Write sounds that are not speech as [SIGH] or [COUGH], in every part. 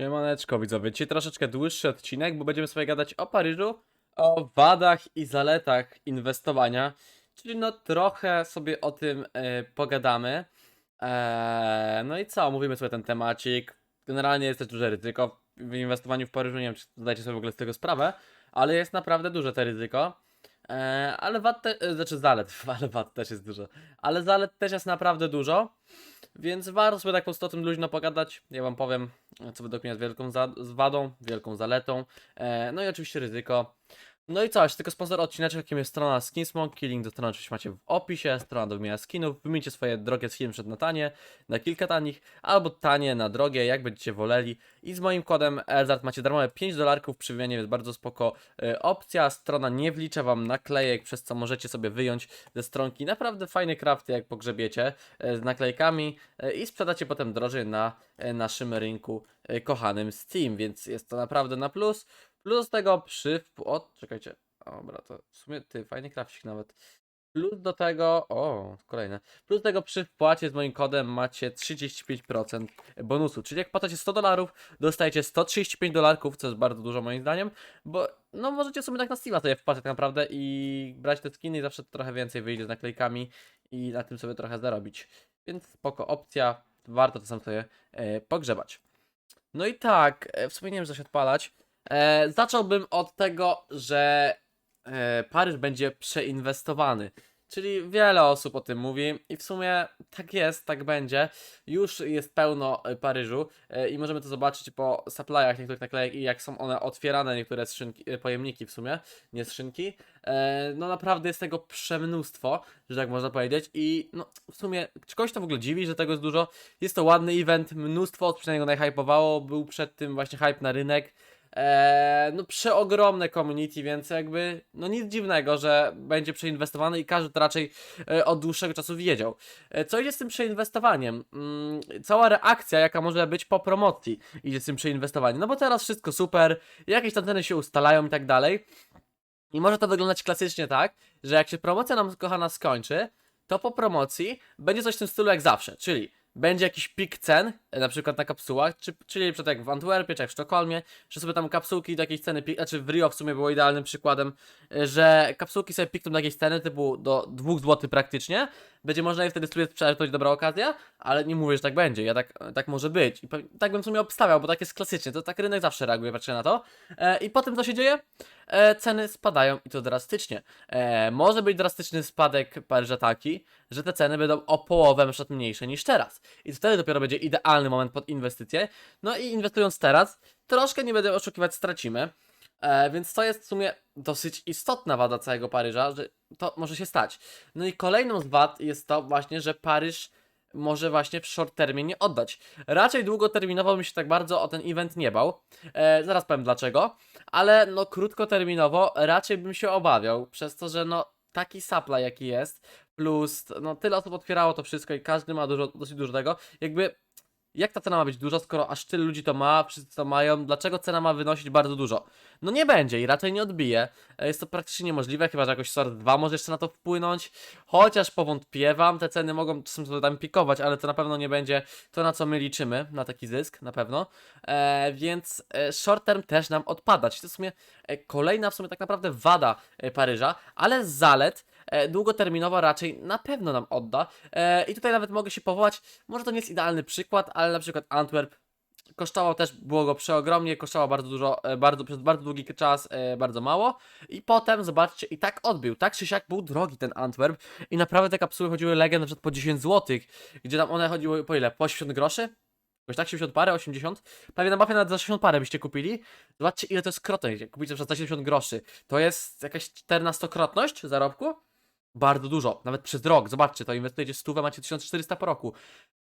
Siemaneczko widzowie, dzisiaj troszeczkę dłuższy odcinek, bo będziemy sobie gadać o Paryżu, o wadach i zaletach inwestowania, czyli no trochę sobie o tym e, pogadamy. Eee, no i co, mówimy sobie ten temacik. Generalnie jest też duże ryzyko w inwestowaniu w Paryżu, nie wiem czy zdajecie sobie w ogóle z tego sprawę, ale jest naprawdę duże to ryzyko. Eee, ale wad, te, e, znaczy zalet, [LAUGHS] ale wad też jest dużo, ale zalet też jest naprawdę dużo. Więc warto sobie tak po prostu o tym luźno pogadać. Ja wam powiem, co według mnie jest wielką wadą, wielką zaletą. E, no i oczywiście ryzyko. No i coś, tylko sponsor odcineczek, jakim jest strona Skinsmonkey, link do strony oczywiście macie w opisie, strona do wymiany skinów, wymienicie swoje drogie skiny przed na tanie, na kilka tanich, albo tanie na drogie, jak będziecie woleli. I z moim kodem Elzart macie darmowe 5 dolarków. Przy wymianie, jest bardzo spoko e, opcja, strona nie wlicza wam naklejek, przez co możecie sobie wyjąć ze stronki naprawdę fajne crafty, jak pogrzebiecie, e, z naklejkami e, i sprzedacie potem drożej na naszym rynku kochanym Steam, więc jest to naprawdę na plus. Plus tego przy... O, czekajcie. Dobra, to w sumie ty, fajny crafcik nawet. Plus do tego, o, kolejne. Plus do tego przy wpłacie z moim kodem macie 35% bonusu. Czyli jak płacicie 100 dolarów, dostajecie 135 dolarków, co jest bardzo dużo moim zdaniem, bo no możecie sobie tak na Steama sobie wpłacać tak naprawdę i brać te skiny i zawsze trochę więcej wyjdzie z naklejkami i na tym sobie trochę zarobić. Więc spoko opcja, warto to sam sobie e, pogrzebać. No i tak, e, w sumie nie wiem, co się odpalać. E, zacząłbym od tego, że e, Paryż będzie przeinwestowany. Czyli wiele osób o tym mówi i w sumie tak jest, tak będzie. Już jest pełno e, Paryżu i możemy to zobaczyć po supplyach niektórych naklejek i jak są one otwierane, niektóre skrzynki, pojemniki w sumie, nie skrzynki. No naprawdę jest tego przemnóstwo, że tak można powiedzieć i no w sumie, czy kogoś to w ogóle dziwi, że tego jest dużo? Jest to ładny event, mnóstwo przynajmniej go najhypowało, był przed tym właśnie hype na rynek. Eee, no przeogromne community, więc jakby no nic dziwnego, że będzie przeinwestowany i każdy to raczej e, od dłuższego czasu wiedział. E, co idzie z tym przeinwestowaniem? Mm, cała reakcja, jaka może być po promocji idzie z tym przeinwestowaniem, no bo teraz wszystko super, jakieś tam ceny się ustalają i tak dalej. I może to wyglądać klasycznie tak, że jak się promocja nam kochana skończy, to po promocji będzie coś w tym stylu jak zawsze, czyli będzie jakiś pik cen, na przykład na kapsułach, czy, czyli przykład jak w Antwerpie, czy jak w Sztokholmie, że sobie tam kapsułki do jakiejś ceny, pik- znaczy w Rio w sumie było idealnym przykładem, że kapsułki sobie pikną do jakiejś ceny, typu do 2 zł praktycznie, będzie można je wtedy sobie sprzedać, to jest dobra okazja, ale nie mówię, że tak będzie, ja tak, tak może być. I tak bym w sumie obstawiał, bo tak jest klasycznie, to tak rynek zawsze reaguje, patrzę na to. E, I potem co się dzieje? E, ceny spadają i to drastycznie. E, może być drastyczny spadek Paryża taki, że te ceny będą o połowę na mniejsze niż teraz. I wtedy dopiero będzie idealny moment pod inwestycje. No i inwestując teraz, troszkę nie będę oszukiwać, stracimy. E, więc to jest w sumie dosyć istotna wada całego Paryża, że to może się stać. No i kolejną z wad jest to właśnie, że Paryż może właśnie w short terminie oddać. Raczej długoterminowo bym się tak bardzo o ten event nie bał. E, zaraz powiem dlaczego. Ale no krótkoterminowo raczej bym się obawiał, przez to, że no taki supply jaki jest, plus no tyle osób otwierało to wszystko i każdy ma dużo, dosyć dużo tego, jakby jak ta cena ma być duża, skoro aż tyle ludzi to ma, wszyscy to mają, dlaczego cena ma wynosić bardzo dużo? No nie będzie i raczej nie odbije. E, Jest to praktycznie niemożliwe, chyba że jakoś sort 2 może jeszcze na to wpłynąć. Chociaż powątpiewam, te ceny mogą czasem sobie tam pikować, ale to na pewno nie będzie to, na co my liczymy, na taki zysk, na pewno. E, więc e, short term też nam odpadać. To w sumie e, kolejna w sumie tak naprawdę wada Paryża, ale zalet e, długoterminowo raczej na pewno nam odda. E, I tutaj nawet mogę się powołać, może to nie jest idealny przykład, ale na przykład Antwerp kosztował też, było go przeogromnie, kosztował bardzo dużo, e, bardzo, przez bardzo długi czas bardzo mało i potem, zobaczcie, i tak odbił, tak czy siak był drogi ten Antwerp i naprawdę te kapsuły chodziły legend na przykład po 10 zł, gdzie tam one chodziły po ile, po 80 groszy? Jakoś tak 70 parę, 80? Prawie na mafie nawet za 60 parę byście kupili. Zobaczcie ile to jest krotność, jak kupicie za 70 groszy. To jest jakaś 14-krotność zarobku? Bardzo dużo, nawet przez rok. Zobaczcie, to inwestujecie 100, macie 1400 po roku.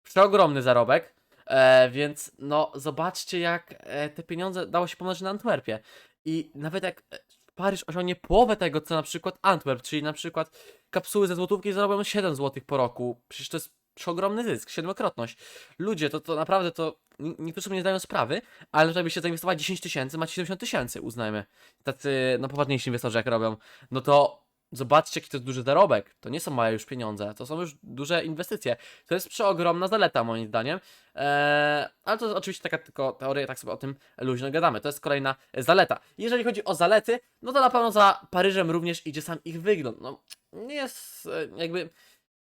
Przeogromny zarobek. E, więc no, zobaczcie, jak e, te pieniądze dało się pomnożyć na Antwerpie. I nawet jak e, Paryż osiągnie połowę tego, co na przykład Antwerp, czyli na przykład kapsuły ze złotówki zarobią 7 zł po roku. Przecież to jest przeogromny zysk, siedmiokrotność. Ludzie, to, to naprawdę to. nie- Niektórzy nie zdają sprawy, ale żeby się zainwestować 10 tysięcy, macie 70 tysięcy, uznajmy. Tacy, no poważniejsi inwestorzy jak robią. No to zobaczcie, jaki to jest duży zarobek. To nie są małe już pieniądze, to są już duże inwestycje. To jest przeogromna zaleta, moim zdaniem. Eee, ale to oczywiście taka tylko teoria, tak sobie o tym luźno gadamy. To jest kolejna zaleta. Jeżeli chodzi o zalety, no to na pewno za Paryżem również idzie sam ich wygląd. No, nie jest e, jakby.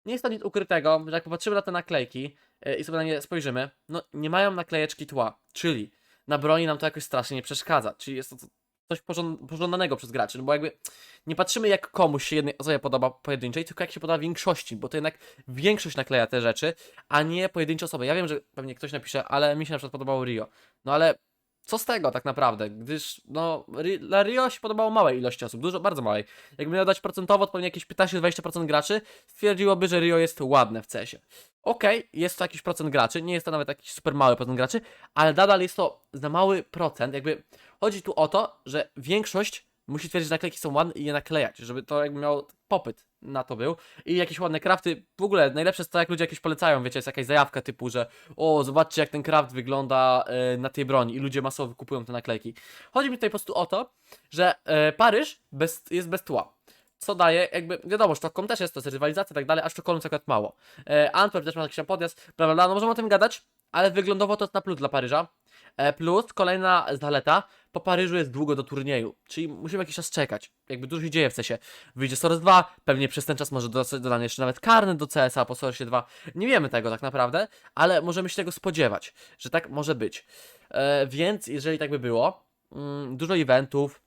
Nie jest to nic ukrytego, że jak popatrzymy na te naklejki e, i sobie na nie spojrzymy, no nie mają naklejeczki tła, czyli na broni nam to jakoś strasznie nie przeszkadza, czyli jest to coś pożąd- pożądanego przez graczy, no bo jakby nie patrzymy jak komuś się jednej osobie podoba pojedynczej, tylko jak się podoba większości, bo to jednak większość nakleja te rzeczy, a nie pojedyncze osoby. Ja wiem, że pewnie ktoś napisze, ale mi się na przykład podobało Rio. No ale co z tego tak naprawdę, gdyż no dla Rio się podobało małej ilości osób, dużo, bardzo małej. Jakby miał dać procentowo, to pewnie jakieś 15-20% graczy stwierdziłoby, że Rio jest ładne w CS-ie. Okej, jest to jakiś procent graczy, nie jest to nawet jakiś super mały procent graczy, ale nadal jest to za mały procent, jakby chodzi tu o to, że większość musi twierdzić, że naklejki są ładne i je naklejać, żeby to jakby miał popyt na to był. I jakieś ładne crafty, w ogóle najlepsze jest to, jak ludzie jakieś polecają, wiecie, jest jakaś zajawka typu, że o, zobaczcie jak ten craft wygląda e, na tej broni i ludzie masowo kupują te naklejki. Chodzi mi tutaj po prostu o to, że e, Paryż bez, jest bez tła. Co daje, jakby, wiadomo, Sztokholm też jest, to jest rywalizacja i tak dalej, a Sztokholm jest akurat mało. E, Antwerp też ma jakiś tam podjazd, bla bla, no możemy o tym gadać, ale wyglądowo to jest na plus dla Paryża. E, plus kolejna zaleta, po Paryżu jest długo do turnieju, czyli musimy jakiś czas czekać. Jakby dużo się dzieje w CESie. Wyjdzie Source 2, pewnie przez ten czas może zostać dodany jeszcze nawet karny do CS-a po Source 2. Nie wiemy tego tak naprawdę, ale możemy się tego spodziewać, że tak może być. E, więc jeżeli tak by było, mm, dużo eventów,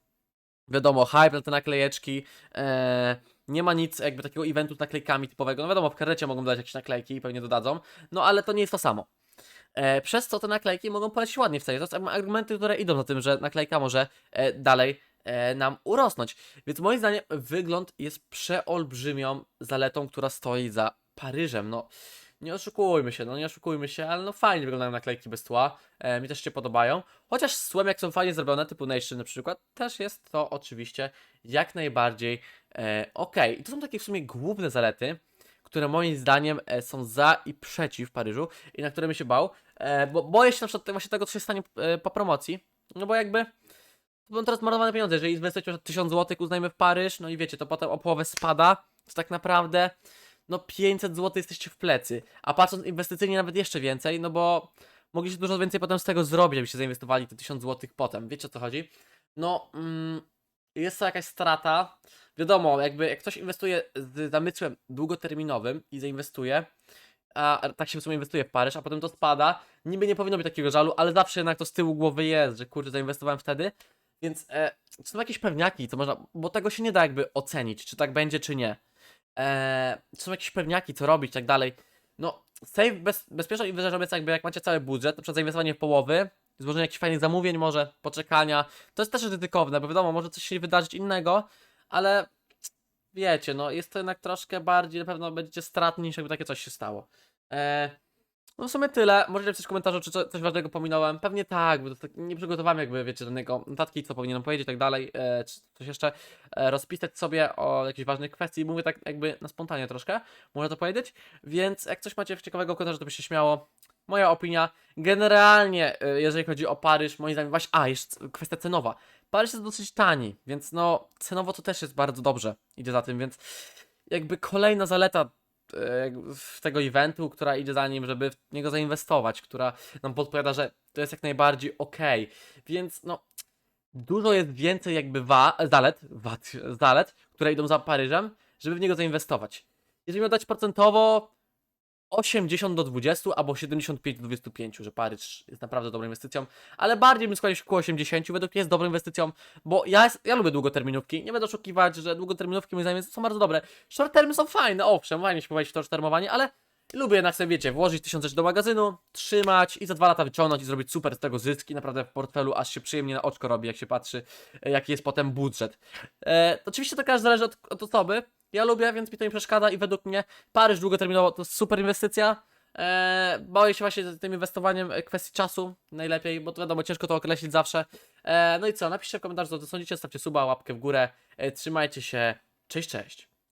wiadomo, hype na te naklejeczki, e, nie ma nic jakby takiego eventu z naklejkami typowego. No wiadomo, w karecie mogą dać jakieś naklejki i pewnie dodadzą, no ale to nie jest to samo. E, przez co te naklejki mogą polecieć ładnie w cenie. To są argumenty, które idą za tym, że naklejka może e, dalej e, nam urosnąć. Więc moim zdaniem wygląd jest przeolbrzymią zaletą, która stoi za Paryżem. No, nie oszukujmy się, no nie oszukujmy się, ale no fajnie wyglądają naklejki bez tła. E, mi też się podobają. Chociaż z tłem, jak są fajnie zrobione, typu Nation na przykład, też jest to oczywiście jak najbardziej e, ok. I to są takie w sumie główne zalety, które moim zdaniem e, są za i przeciw Paryżu i na które bym się bał, e, bo boję się na przykład właśnie tego, co się stanie e, po promocji, no bo jakby będą teraz marnowane pieniądze, jeżeli inwestujecie na 1000 zł, uznajmy w Paryż, no i wiecie, to potem o połowę spada, to tak naprawdę no 500 zł jesteście w plecy, a patrząc inwestycyjnie nawet jeszcze więcej, no bo mogliście dużo więcej potem z tego zrobić, jakbyście zainwestowali te 1000 zł potem, wiecie o co chodzi? No, mm, jest to jakaś strata, wiadomo, jakby jak ktoś inwestuje z zamysłem długoterminowym i zainwestuje, a tak się w sumie inwestuje w Paryż, a potem to spada, niby nie powinno być takiego żalu, ale zawsze jednak to z tyłu głowy jest, że kurczę, zainwestowałem wtedy, więc e, to są jakieś pewniaki, co można, bo tego się nie da jakby ocenić, czy tak będzie, czy nie. E, to są jakieś pewniaki, co robić, tak dalej. No, save bez, bezpieczna inwestycja jakby jak macie cały budżet, na przykład zainwestowanie w połowy, złożenie jakichś fajnych zamówień może, poczekania, to jest też ryzykowne, bo wiadomo, może coś się wydarzyć innego, ale wiecie, no jest to jednak troszkę bardziej, na pewno będziecie stratni niż jakby takie coś się stało. E, no w sumie tyle. Możecie napisać w komentarzu, czy co, coś ważnego pominąłem. Pewnie tak, bo tak nie przygotowałem jakby, wiecie, żadnego notatki, co powinienem powiedzieć i tak dalej, e, czy coś jeszcze e, rozpisać sobie o jakichś ważnych kwestii. Mówię tak jakby na spontanie troszkę, można to powiedzieć. Więc jak coś macie ciekawego w komentarzu, to by się śmiało. Moja opinia. Generalnie, e, jeżeli chodzi o Paryż, moim zdaniem, właśnie, a, jeszcze kwestia cenowa. Paryż jest dosyć tani, więc no, cenowo to też jest bardzo dobrze. Idzie za tym, więc jakby kolejna zaleta e, tego eventu, która idzie za nim, żeby w niego zainwestować, która nam podpowiada, że to jest jak najbardziej okej. Więc no, dużo jest więcej jakby wa- zalet, wad, zalet, które idą za Paryżem, żeby w niego zainwestować. Jeżeli miał dać procentowo 80 do 20 albo 75 do 25, że Paryż jest naprawdę dobrą inwestycją, ale bardziej bym skłaniał się ku 80, według mnie jest dobrą inwestycją, bo ja, jest, ja lubię długoterminówki, nie będę oszukiwać, że długoterminówki moim zdaniem są bardzo dobre. Short termy są fajne, owszem, fajnie się powiedzieć w short termowanie, ale lubię jednak sobie, wiecie, włożyć tysiąc rzeczy do magazynu, trzymać i za dwa lata wyciągnąć i zrobić super z tego zyski, naprawdę w portfelu aż się przyjemnie na oczko robi, jak się patrzy, e, jaki jest potem budżet. E, oczywiście to każdy zależy od, od osoby, ja lubię, więc mi to nie przeszkadza i według mnie Paryż długoterminowo to super inwestycja. Eee, boję się właśnie z tym inwestowaniem e, kwestii czasu najlepiej, bo to wiadomo, ciężko to określić zawsze. Eee, no i co, napiszcie w komentarzu, co sądzicie, stawcie suba, łapkę w górę, e, trzymajcie się, cześć, cześć.